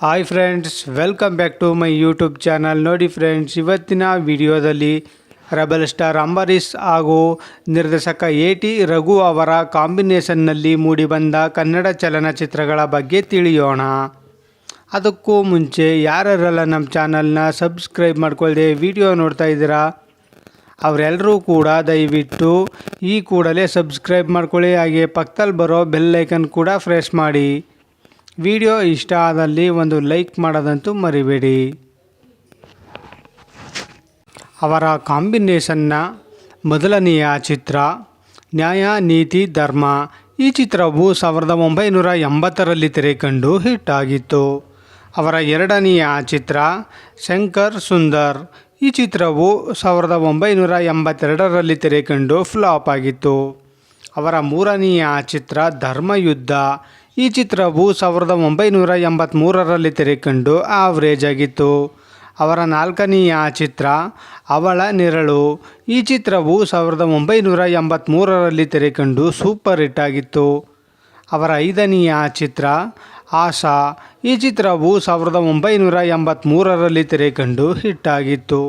Hi friends welcome back to my YouTube channel ನೋಡಿ friends ಇವತ್ತಿನ ವಿಡಿಯೋದಲ್ಲಿ ರಬಲ್ ಸ್ಟಾರ್ ಅಂಬರೀಷ್ ಹಾಗೂ ನಿರ್ದೇಶಕ ಎ ಟಿ ರಘು ಅವರ ಕಾಂಬಿನೇಷನ್ನಲ್ಲಿ ಮೂಡಿಬಂದ ಕನ್ನಡ ಚಲನಚಿತ್ರಗಳ ಬಗ್ಗೆ ತಿಳಿಯೋಣ. ಅದಕ್ಕೂ ಮುಂಚೆ ಯಾರ್ಯಾರೆಲ್ಲ ನಮ್ಮ ಚಾನಲ್ನ ಸಬ್ಸ್ಕ್ರೈಬ್ ಮಾಡ್ಕೊಳ್ಳದೆ ವಿಡಿಯೋ ನೋಡ್ತಾ ಇದ್ದೀರಾ ಅವರೆಲ್ಲರೂ ಕೂಡ ದಯವಿಟ್ಟು ಈ ಕೂಡಲೇ ಸಬ್ಸ್ಕ್ರೈಬ್ ಮಾಡ್ಕೊಳ್ಳಿ. ಹಾಗೆ ಪಕ್ಕದಲ್ಲಿ ಬರೋ ಬೆಲ್ ಐಕನ್ ಕೂಡ ಫ್ರೆಶ್ ಮಾಡಿ. ವಿಡಿಯೋ ಇಷ್ಟ ಆದಲ್ಲಿ ಒಂದು ಲೈಕ್ ಮಾಡೋದಂತೂ ಮರಿಬೇಡಿ. ಅವರ ಕಾಂಬಿನೇಷನ್ನ ಮೊದಲನೆಯ ಚಿತ್ರ, ನ್ಯಾಯ, ನೀತಿ, ಧರ್ಮ, ಈ ಚಿತ್ರವು ಸಾವಿರದ ಒಂಬೈನೂರ ಎಂಬತ್ತರಲ್ಲಿ ತೆರೆಕಂಡು ಹಿಟ್ ಆಗಿತ್ತು ಅವರ ಎರಡನೆಯ ಚಿತ್ರ, ಶಂಕರ್ ಸುಂದರ್, ಈ ಚಿತ್ರವು ಸಾವಿರದ ಒಂಬೈನೂರ ಎಂಬತ್ತೆರಡರಲ್ಲಿ ತೆರೆಕಂಡು ಫ್ಲಾಪ್ ಆಗಿತ್ತು. ಅವರ ಮೂರನೆಯ ಚಿತ್ರ, ಧರ್ಮಯುದ್ಧ ಈ ಚಿತ್ರವು ಸಾವಿರದ ಒಂಬೈನೂರ ಎಂಬತ್ತ್ಮೂರರಲ್ಲಿ ತೆರೆಕಂಡು ಆವ್ರೇಜ್ ಆಗಿತ್ತು. ಅವರ ನಾಲ್ಕನೆಯ ಚಿತ್ರ, ಅವಳ ನೆರಳು. ಈ ಚಿತ್ರವು ಸಾವಿರದ ಒಂಬೈನೂರ ಎಂಬತ್ತ್ಮೂರರಲ್ಲಿ ತೆರೆಕಂಡು ಸೂಪರ್ ಹಿಟ್ ಆಗಿತ್ತು. ಅವರ ಐದನೆಯ ಚಿತ್ರ, ಆಶಾ. ಈ ಚಿತ್ರವು ಸಾವಿರದ ಒಂಬೈನೂರ ಎಂಬತ್ತ್ಮೂರರಲ್ಲಿ ತೆರೆಕಂಡು ಹಿಟ್ ಆಗಿತ್ತು.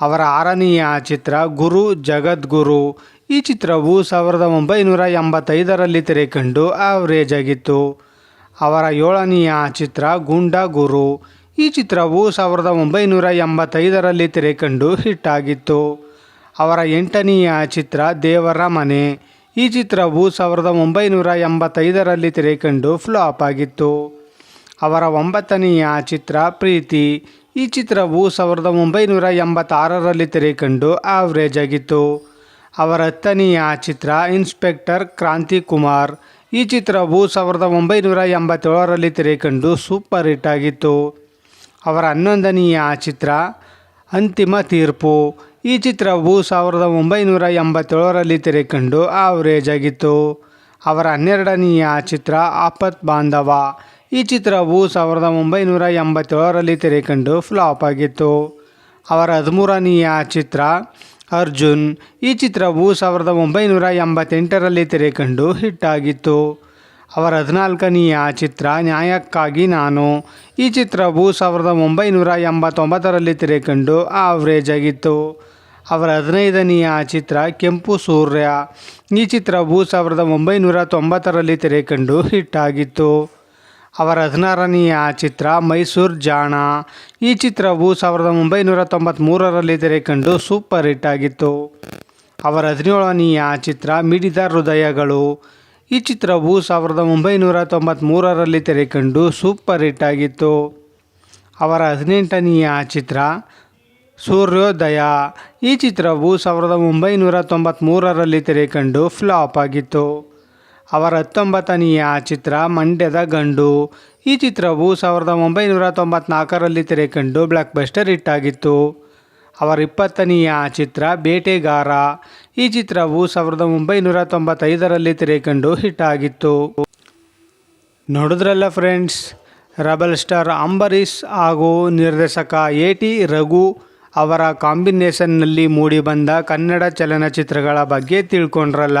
ಅವರ ಆರನೆಯ ಚಿತ್ರ, ಗುರು ಜಗದ್ಗುರು. ಈ ಚಿತ್ರವು ಸಾವಿರದ ಒಂಬೈನೂರ ಎಂಬತ್ತೈದರಲ್ಲಿ ತೆರೆಕಂಡು ಆವರೇಜ್ ಆಗಿತ್ತು. ಅವರ ಏಳನೆಯ ಚಿತ್ರ ಗುಂಡ ಗುರು. ಈ ಚಿತ್ರವು ಸಾವಿರದ ಒಂಬೈನೂರ ಎಂಬತ್ತೈದರಲ್ಲಿ ತೆರೆಕಂಡು ಹಿಟ್ ಆಗಿತ್ತು. ಅವರ ಎಂಟನೆಯ ಚಿತ್ರ ದೇವರ ಮನೆ. ಈ ಚಿತ್ರವು ಸಾವಿರದ ಒಂಬೈನೂರ ಎಂಬತ್ತೈದರಲ್ಲಿ ತೆರೆಕಂಡು ಫ್ಲಾಪ್ ಆಗಿತ್ತು. ಅವರ ಒಂಬತ್ತನೆಯ ಚಿತ್ರ ಪ್ರೀತಿ. ಈ ಚಿತ್ರವು ಸಾವಿರದ ಒಂಬೈನೂರ ಎಂಬತ್ತಾರರಲ್ಲಿ ತೆರೆಕಂಡು ಆವರೇಜ್ ಆಗಿತ್ತು. ಅವರ ಹತ್ತನೆಯ ಚಿತ್ರ, ಇನ್ಸ್ಪೆಕ್ಟರ್ ಕ್ರಾಂತಿಕುಮಾರ್ ಈ ಚಿತ್ರವು ಸಾವಿರದ ಒಂಬೈನೂರ ಎಂಬತ್ತೇಳರಲ್ಲಿ ತೆರೆಕಂಡು ಸೂಪರ್ ಹಿಟ್ ಆಗಿತ್ತು. ಅವರ ಹನ್ನೊಂದನೆಯ ಚಿತ್ರ, ಅಂತಿಮ ತೀರ್ಪು. ಈ ಚಿತ್ರವು ಸಾವಿರದ ಒಂಬೈನೂರ ಎಂಬತ್ತೇಳರಲ್ಲಿ ತೆರೆಕಂಡು ಆವರೇಜ್ ಆಗಿತ್ತು. ಅವರ ಹನ್ನೆರಡನೆಯ ಚಿತ್ರ, ಆಪತ್ ಬಾಂಧವ. ಈ ಚಿತ್ರವು ಸಾವಿರದ ಒಂಬೈನೂರ ಎಂಬತ್ತೇಳರಲ್ಲಿ ತೆರೆಕಂಡು ಫ್ಲಾಪ್ ಆಗಿತ್ತು. ಅವರ ಹದಿಮೂರನೆಯ ಚಿತ್ರ ಅರ್ಜುನ್, ಈ ಚಿತ್ರವು ಸಾವಿರದ ಒಂಬೈನೂರ ಎಂಬತ್ತೆಂಟರಲ್ಲಿ ತೆರೆಕಂಡು ಹಿಟ್ ಆಗಿತ್ತು ಅವರ ಹದಿನಾಲ್ಕನೆಯ ಚಿತ್ರ ನ್ಯಾಯಕ್ಕಾಗಿ ನಾನು. ಈ ಚಿತ್ರವು ಸಾವಿರದ ಒಂಬೈನೂರ ಎಂಬತ್ತೊಂಬತ್ತರಲ್ಲಿ ತೆರೆಕಂಡು ಆವ್ರೇಜ್ ಆಗಿತ್ತು. ಅವರ ಹದಿನೈದನೆಯ ಚಿತ್ರ ಕೆಂಪು ಸೂರ್ಯ. ಈ ಚಿತ್ರವು ಸಾವಿರದ ಒಂಬೈನೂರ ತೊಂಬತ್ತರಲ್ಲಿ ತೆರೆಕಂಡು ಹಿಟ್ ಆಗಿತ್ತು ಅವರ ಹದಿನಾರನೆಯ ಚಿತ್ರ ಮೈಸೂರು ಜಾಣ. ಈ ಚಿತ್ರವು ಸಾವಿರದ ಒಂಬೈನೂರ ತೊಂಬತ್ತ್ಮೂರರಲ್ಲಿ ತೆರೆಕಂಡು ಸೂಪರ್ ಹಿಟ್ ಆಗಿತ್ತು. ಅವರ ಹದಿನೇಳನೆಯ ಚಿತ್ರ ಮಿಡಿದ ಹೃದಯಗಳು. ಈ ಚಿತ್ರವು ಸಾವಿರದ ಒಂಬೈನೂರ ತೊಂಬತ್ತ್ಮೂರರಲ್ಲಿ ತೆರೆಕಂಡು ಸೂಪರ್ ಹಿಟ್ ಆಗಿತ್ತು. ಅವರ ಹದಿನೆಂಟನೆಯ ಚಿತ್ರ ಸೂರ್ಯೋದಯ. ಈ ಚಿತ್ರವು ಸಾವಿರದ ಒಂಬೈನೂರ ತೊಂಬತ್ತ್ಮೂರರಲ್ಲಿ ತೆರೆಕಂಡು ಫ್ಲಾಪ್ ಆಗಿತ್ತು. ಅವರ ಹತ್ತೊಂಬತ್ತನೆಯ ಚಿತ್ರ ಮಂಡ್ಯದ ಗಂಡು. ಈ ಚಿತ್ರವು ಸಾವಿರದ ಒಂಬೈನೂರ ತೊಂಬತ್ನಾಲ್ಕರಲ್ಲಿ ತೆರೆಕಂಡು ಬ್ಲಾಕ್ ಬಸ್ಟರ್ ಹಿಟ್ ಆಗಿತ್ತು ಅವರ ಇಪ್ಪತ್ತನೆಯ ಚಿತ್ರ ಬೇಟೆಗಾರ. ಈ ಚಿತ್ರವು ಸಾವಿರದ ಒಂಬೈನೂರ ತೊಂಬತ್ತೈದರಲ್ಲಿ ತೆರೆಕಂಡು ಹಿಟ್ ಆಗಿತ್ತು ನೋಡಿದ್ರಲ್ಲ ಫ್ರೆಂಡ್ಸ್, ರಬಲ್ ಸ್ಟಾರ್ ಅಂಬರೀಷ್ ಹಾಗೂ ನಿರ್ದೇಶಕ ಎ ಟಿ ರಘು ಅವರ ಕಾಂಬಿನೇಷನ್ನಲ್ಲಿ ಮೂಡಿಬಂದ ಕನ್ನಡ ಚಲನಚಿತ್ರಗಳ ಬಗ್ಗೆ ತಿಳ್ಕೊಂಡ್ರಲ್ಲ.